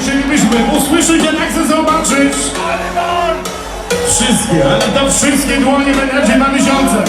chcielibyśmy usłyszeć, a także zobaczyć wszystkie, ale to wszystkie dłonie menadżera na miesiące.